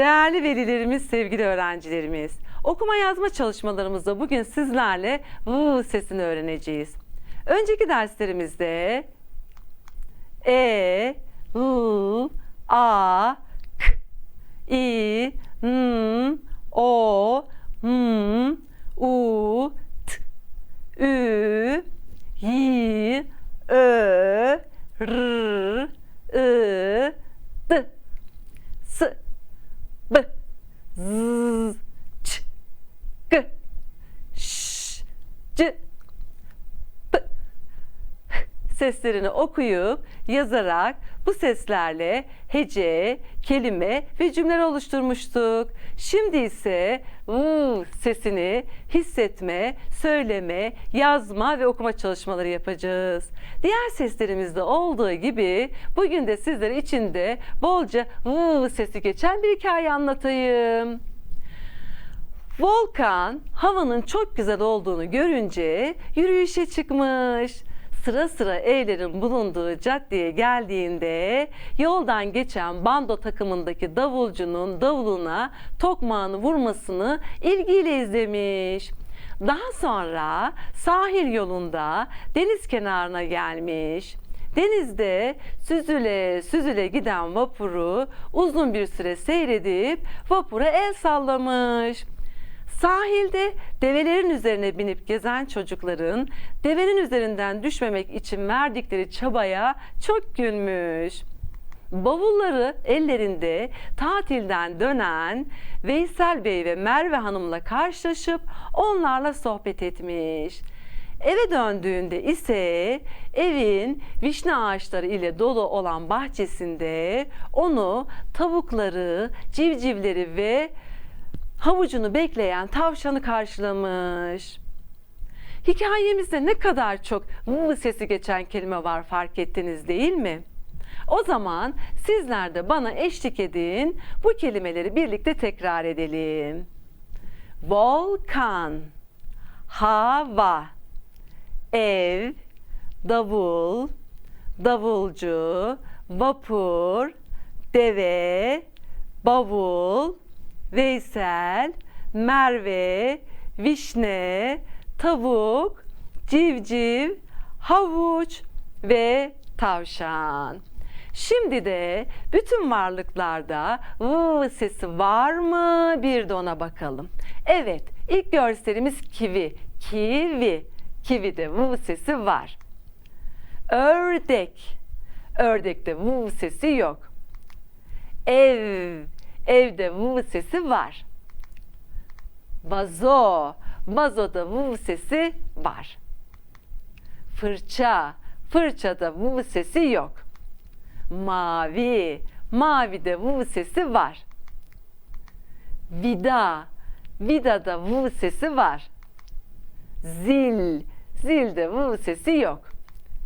Değerli velilerimiz, sevgili öğrencilerimiz, okuma yazma çalışmalarımızda bugün sizlerle V sesini öğreneceğiz. Önceki derslerimizde E, I, A, K, I, N, O, M, U, T, Ü, Y, Ö, R, I, Z, Ç, G, Ş, C, P, seslerini okuyup yazarak bu seslerle hece, kelime ve cümleler oluşturmuştuk. Şimdi ise v sesini hissetme, söyleme, yazma ve okuma çalışmaları yapacağız. Diğer seslerimizde olduğu gibi bugün de sizler için de bolca v sesi geçen bir hikaye anlatayım. Volkan havanın çok güzel olduğunu görünce yürüyüşe çıkmış. Sıra sıra evlerin bulunduğu caddeye geldiğinde yoldan geçen bando takımındaki davulcunun davuluna tokmağını vurmasını ilgiyle izlemiş. Daha sonra sahil yolunda deniz kenarına gelmiş. Denizde süzüle süzüle giden vapuru uzun bir süre seyredip vapura el sallamış. Sahilde develerin üzerine binip gezen çocukların devenin üzerinden düşmemek için verdikleri çabaya çok gülmüş. Bavulları ellerinde tatilden dönen Veysel Bey ve Merve Hanım'la karşılaşıp onlarla sohbet etmiş. Eve döndüğünde ise evin vişne ağaçları ile dolu olan bahçesinde onu tavukları, civcivleri ve havucunu bekleyen tavşanı karşılamış. Hikayemizde ne kadar çok v sesi geçen kelime var fark ettiniz değil mi? O zaman sizler de bana eşlik edin. Bu kelimeleri birlikte tekrar edelim. Volkan, hava, ev, davul, davulcu, vapur, deve, bavul, Veysel, Merve, Vişne, tavuk, civciv, havuç ve tavşan. Şimdi de bütün varlıklarda v sesi var mı? Bir de ona bakalım. Evet, ilk görselimiz kivi. Kivi. Kivi'de v sesi var. Ördek. Ördekte v sesi yok. Ev. Evde v sesi var. Vazo. Vazoda v sesi var. Fırça. Fırçada v sesi yok. Mavi. Mavide v sesi var. Vida. Vidada v sesi var. Zil. Zilde v sesi yok.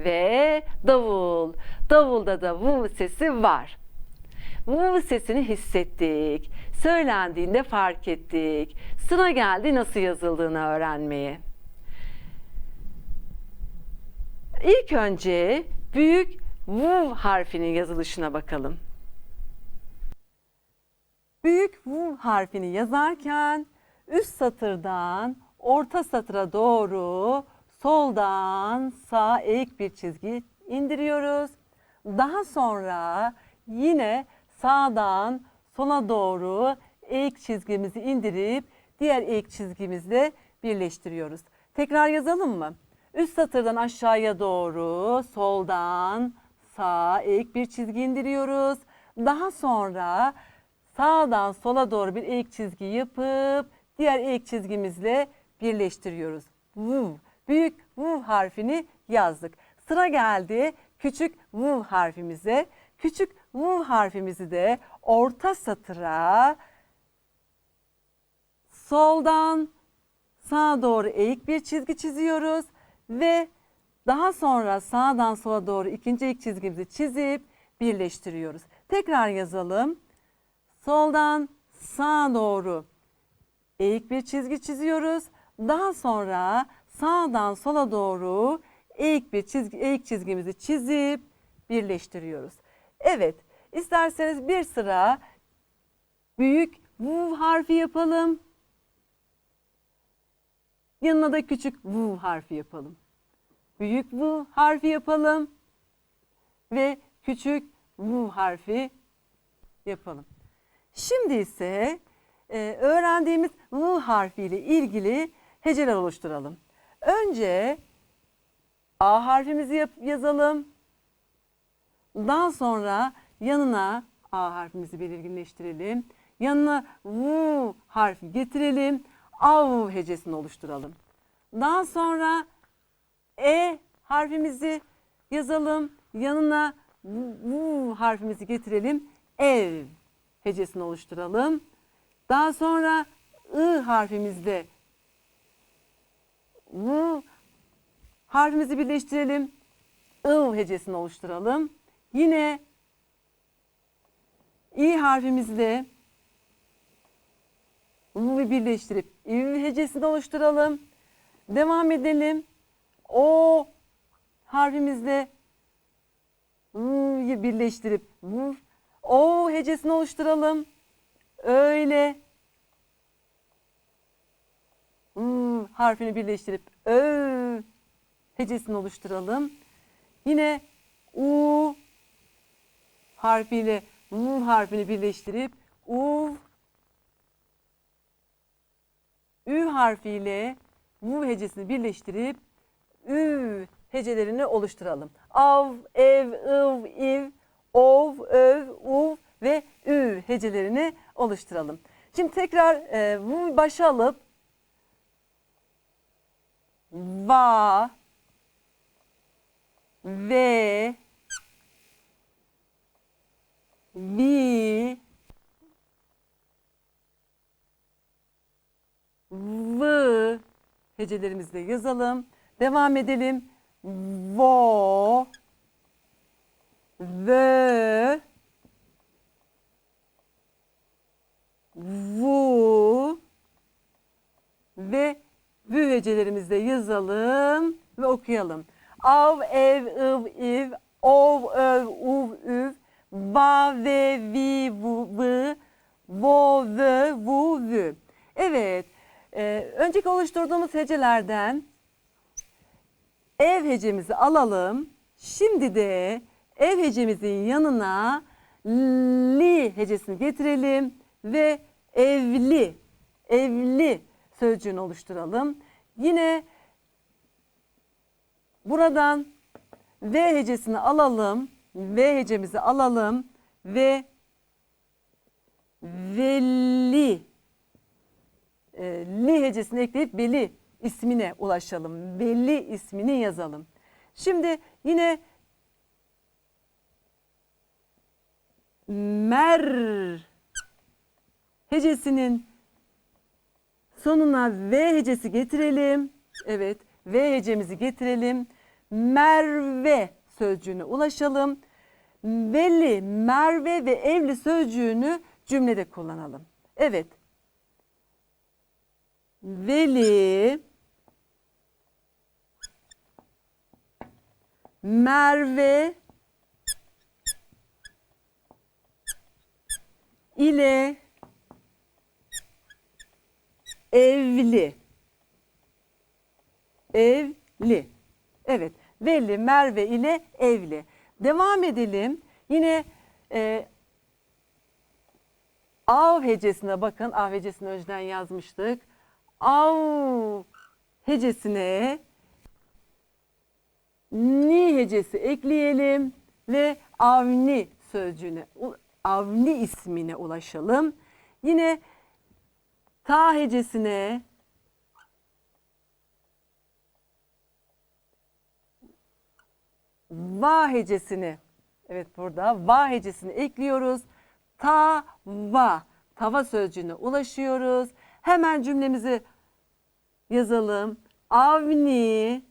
Ve davul. Davulda da v sesi var. V sesini hissettik. Söylendiğinde fark ettik. Sıra geldi nasıl yazıldığını öğrenmeye. İlk önce büyük V harfinin yazılışına bakalım. Büyük V harfini yazarken üst satırdan orta satıra doğru soldan sağa eğik bir çizgi indiriyoruz. Daha sonra yine sağdan sola doğru eğik çizgimizi indirip diğer eğik çizgimizle birleştiriyoruz. Tekrar yazalım mı? Üst satırdan aşağıya doğru soldan sağa eğik bir çizgi indiriyoruz. Daha sonra sağdan sola doğru bir eğik çizgi yapıp diğer eğik çizgimizle birleştiriyoruz. V, büyük V harfini yazdık. Sıra geldi küçük V harfimize. Küçük V harfimizi de orta satıra soldan sağa doğru eğik bir çizgi çiziyoruz ve daha sonra sağdan sola doğru ikinci eğik çizgimizi çizip birleştiriyoruz. Tekrar yazalım. Soldan sağa doğru eğik bir çizgi çiziyoruz. Daha sonra sağdan sola doğru eğik bir çizgi eğik çizgimizi çizip birleştiriyoruz. Evet, isterseniz bir sıra büyük V harfi yapalım. Yanına da küçük V harfi yapalım. Büyük V harfi yapalım. Ve küçük V harfi yapalım. Şimdi ise e, öğrendiğimiz V harfiyle ilgili heceler oluşturalım. Önce A harfimizi yazalım. Daha sonra yanına A harfimizi belirginleştirelim. Yanına V harfi getirelim. Av hecesini oluşturalım. Daha sonra E harfimizi yazalım. Yanına V harfimizi getirelim. Ev hecesini oluşturalım. Daha sonra I harfimizde V harfimizi birleştirelim. I hecesini oluşturalım. Yine İ harfimizle V'yi birleştirip İ hecesini oluşturalım. Devam edelim. O harfimizle V'yi birleştirip O hecesini oluşturalım. Öyle. V harfini birleştirip Ö hecesini oluşturalım. Yine U harfiyle V harfini birleştirip U Ü harfiyle V hecesini birleştirip Ü hecelerini oluşturalım. Av, ev, ıv, iv, ov, öv, uv ve ü hecelerini oluşturalım. Şimdi tekrar e, V başa alıp va, ve, vi, v hecelerimizle yazalım. Devam edelim. Vo, vö, vu ve vü hecelerimizle yazalım ve okuyalım. Av, ev, ıv, iv, ov, öv, uv, üv, va, ve, vi, vu, vı, vo, vö, vu, vü. Evet, e, önceki oluşturduğumuz hecelerden ev hecemizi alalım. Şimdi de ev hecemizin yanına li hecesini getirelim ve evli, evli sözcüğünü oluşturalım. Yine buradan V hecesini alalım. V hecemizi alalım ve veli e, li hecesini ekleyip Veli ismine ulaşalım. Veli ismini yazalım. Şimdi yine mer hecesinin sonuna V hecesi getirelim. Evet, V hecemizi getirelim. Merve sözcüğüne ulaşalım. Veli, Merve ve evli sözcüğünü cümlede kullanalım. Evet. Veli, Merve ile evli. Evli. Evet. Veli, Merve ile evli. Devam edelim. Yine e, av hecesine bakın. Av hecesini önceden yazmıştık. Av hecesine ni hecesi ekleyelim ve avni sözcüğüne, avni ismine ulaşalım. Yine ta hecesine va hecesini evet burada va hecesini ekliyoruz. Ta va tava sözcüğüne ulaşıyoruz. Hemen cümlemizi yazalım. Avni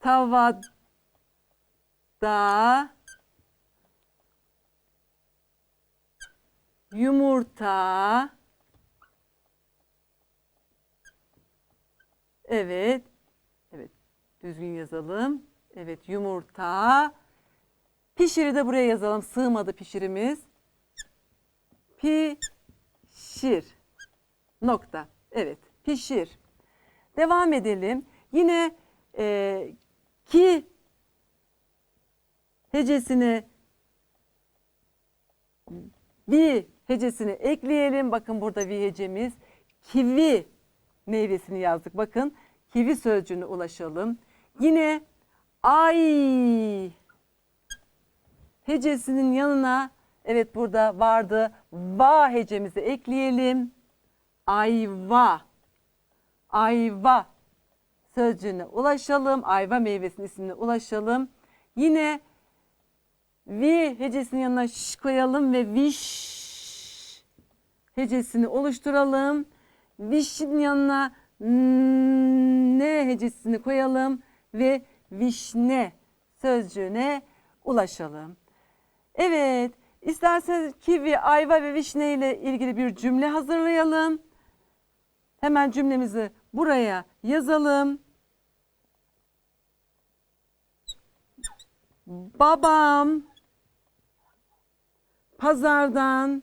tavada yumurta Evet. Evet. Düzgün yazalım. Evet yumurta. Pişiri de buraya yazalım. Sığmadı pişirimiz. Pişir. Nokta. Evet pişir. Devam edelim. Yine e, ki hecesini vi hecesini ekleyelim. Bakın burada vi hecemiz. Kivi meyvesini yazdık. Bakın kivi sözcüğüne ulaşalım. Yine ay hecesinin yanına evet burada vardı. Va hecemizi ekleyelim. Ayva. Ayva sözcüğüne ulaşalım. Ayva meyvesinin ismine ulaşalım. Yine vi hecesinin yanına ş koyalım ve viş hecesini oluşturalım. Vişin yanına ne hecesini koyalım ve vişne sözcüğüne ulaşalım. Evet, isterseniz kivi, ayva ve vişne ile ilgili bir cümle hazırlayalım. Hemen cümlemizi buraya yazalım. Babam pazardan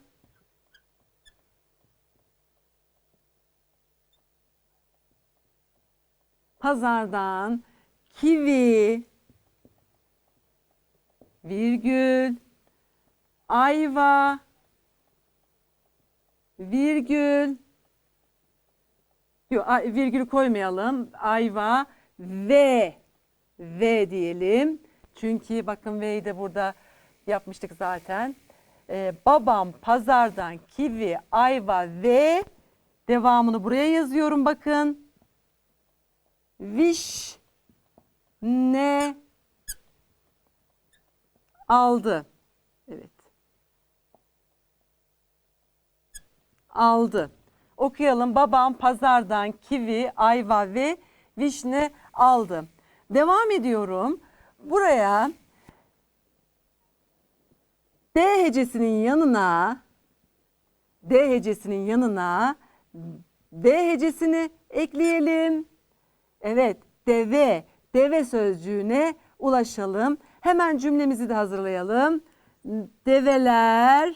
pazardan kivi virgül ayva virgül Yok virgül koymayalım. Ayva ve ve diyelim. Çünkü bakın V'yi de burada yapmıştık zaten. Ee, babam pazardan kivi, ayva ve devamını buraya yazıyorum bakın. Viş ne aldı. Evet. Aldı. Okuyalım. Babam pazardan kivi, ayva ve vişne aldı. Devam ediyorum. Buraya D hecesinin yanına D hecesinin yanına D hecesini ekleyelim. Evet, deve, deve sözcüğüne ulaşalım. Hemen cümlemizi de hazırlayalım. Develer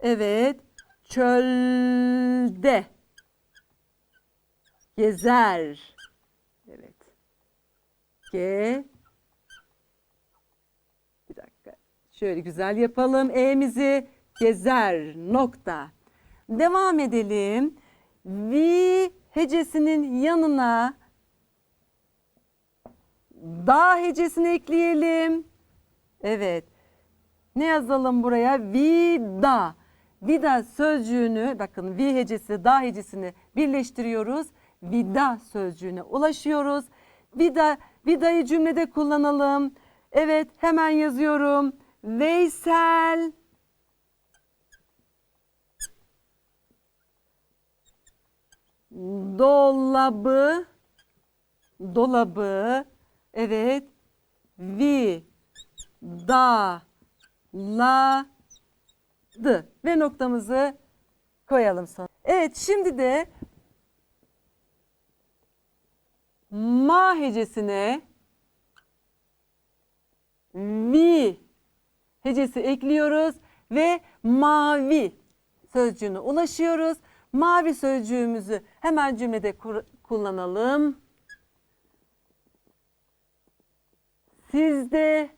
Evet, çölde gezer. Evet. Ge Bir dakika. Şöyle güzel yapalım. E'mizi gezer nokta. Devam edelim. Vi hecesinin yanına da hecesini ekleyelim. Evet. Ne yazalım buraya? Vida. Vida sözcüğünü bakın vi hecesi da hecesini birleştiriyoruz. Vida sözcüğüne ulaşıyoruz. Vida vida'yı cümlede kullanalım. Evet hemen yazıyorum. Veysel dolabı dolabı evet vi da la dı ve noktamızı koyalım sonra. Evet şimdi de ma hecesine vi hecesi ekliyoruz ve mavi sözcüğüne ulaşıyoruz. Mavi sözcüğümüzü hemen cümlede kullanalım. Sizde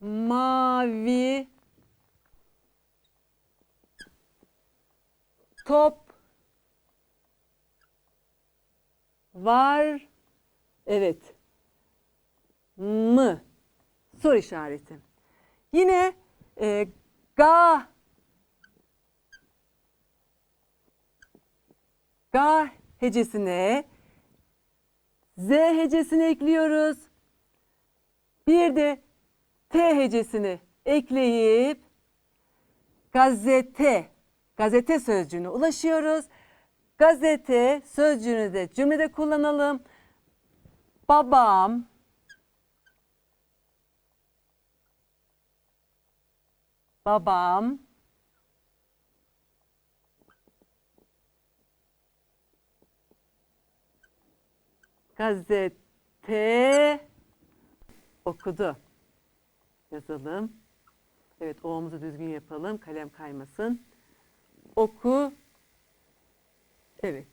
mavi top var. Evet. Mı? Soru işareti. Yine e, ga ga hecesine z hecesini ekliyoruz. Bir de T hecesini ekleyip gazete, gazete sözcüğüne ulaşıyoruz. Gazete sözcüğünü de cümlede kullanalım. Babam babam, gazete okudu. Yazalım. Evet, o'muzu düzgün yapalım. Kalem kaymasın. Oku. Evet.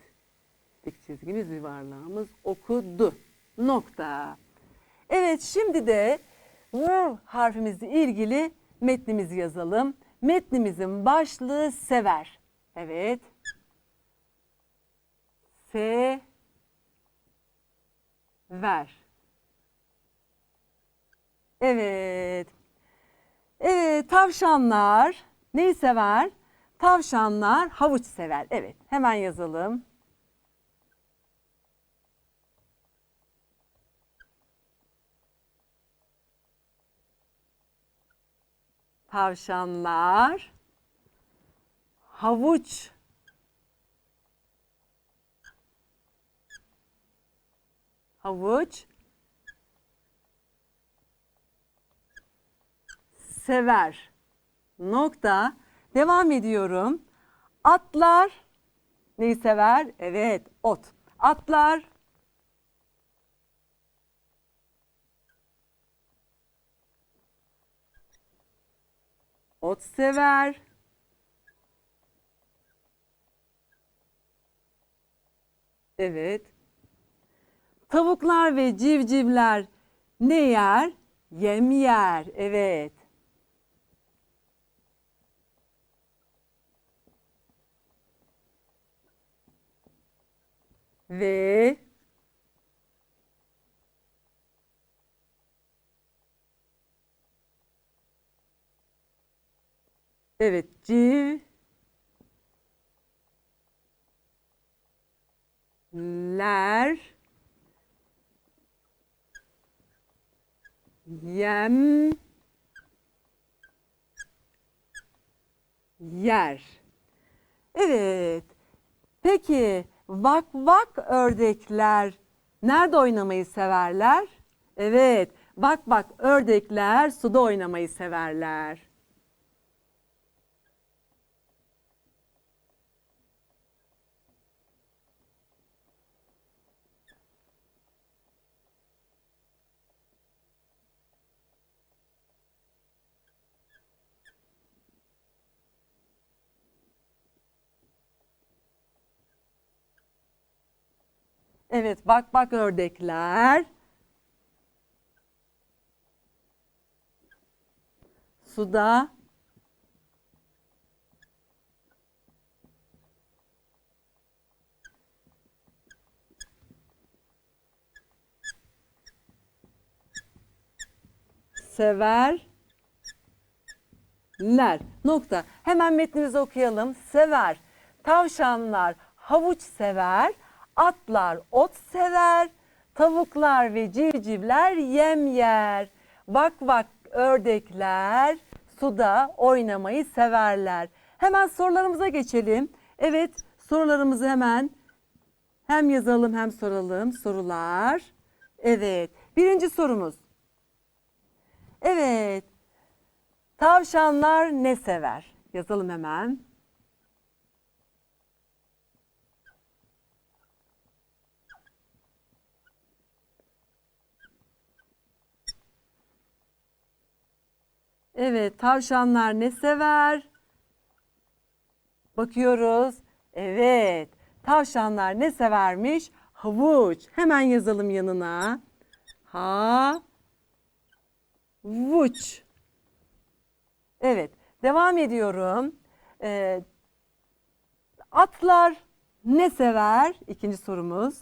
Dik çizgimiz, yuvarlağımız okudu. Nokta. Evet, şimdi de V harfimizle ilgili metnimizi yazalım. Metnimizin başlığı sever. Evet. Se ver. Evet. Evet, tavşanlar neyi sever? Tavşanlar havuç sever. Evet, hemen yazalım. Tavşanlar havuç havuç sever. Nokta. Devam ediyorum. Atlar neyi sever? Evet, ot. Atlar ot sever. Evet. Tavuklar ve civcivler ne yer? Yem yer. Evet. Ve Evet, civ ler yem yer. Evet. Peki vak vak ördekler nerede oynamayı severler? Evet. Vak vak ördekler suda oynamayı severler. Evet, bak bak ördekler. Suda severler. Nokta. Hemen metnimizi okuyalım. Sever. Tavşanlar havuç sever. Atlar ot sever. Tavuklar ve civcivler yem yer. Vak vak ördekler suda oynamayı severler. Hemen sorularımıza geçelim. Evet sorularımızı hemen hem yazalım hem soralım. Sorular. Evet. Birinci sorumuz. Evet. Tavşanlar ne sever? Yazalım hemen. Evet, tavşanlar ne sever? Bakıyoruz. Evet, tavşanlar ne severmiş? Havuç. Hemen yazalım yanına. Ha, vuç. Evet, devam ediyorum. Ee, atlar ne sever? İkinci sorumuz.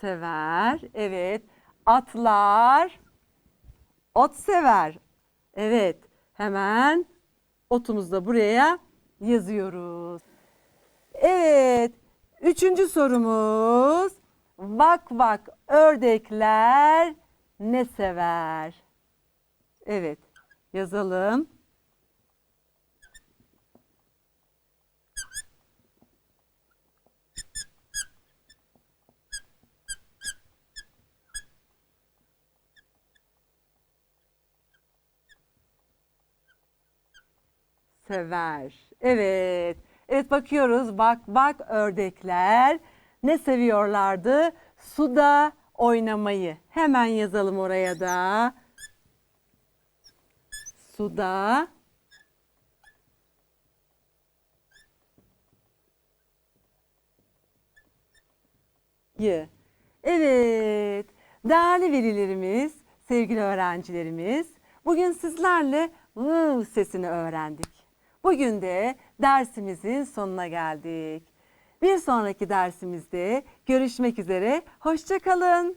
Sever. Evet. Atlar ot sever. Evet. Hemen otumuzu da buraya yazıyoruz. Evet. Üçüncü sorumuz. Vak vak ördekler ne sever? Evet. Yazalım. Sever. Evet. Evet bakıyoruz. Bak bak ördekler ne seviyorlardı? Suda oynamayı. Hemen yazalım oraya da. Suda yı. Evet, değerli velilerimiz, sevgili öğrencilerimiz, bugün sizlerle v sesini öğrendik. Bugün de dersimizin sonuna geldik. Bir sonraki dersimizde görüşmek üzere, hoşçakalın.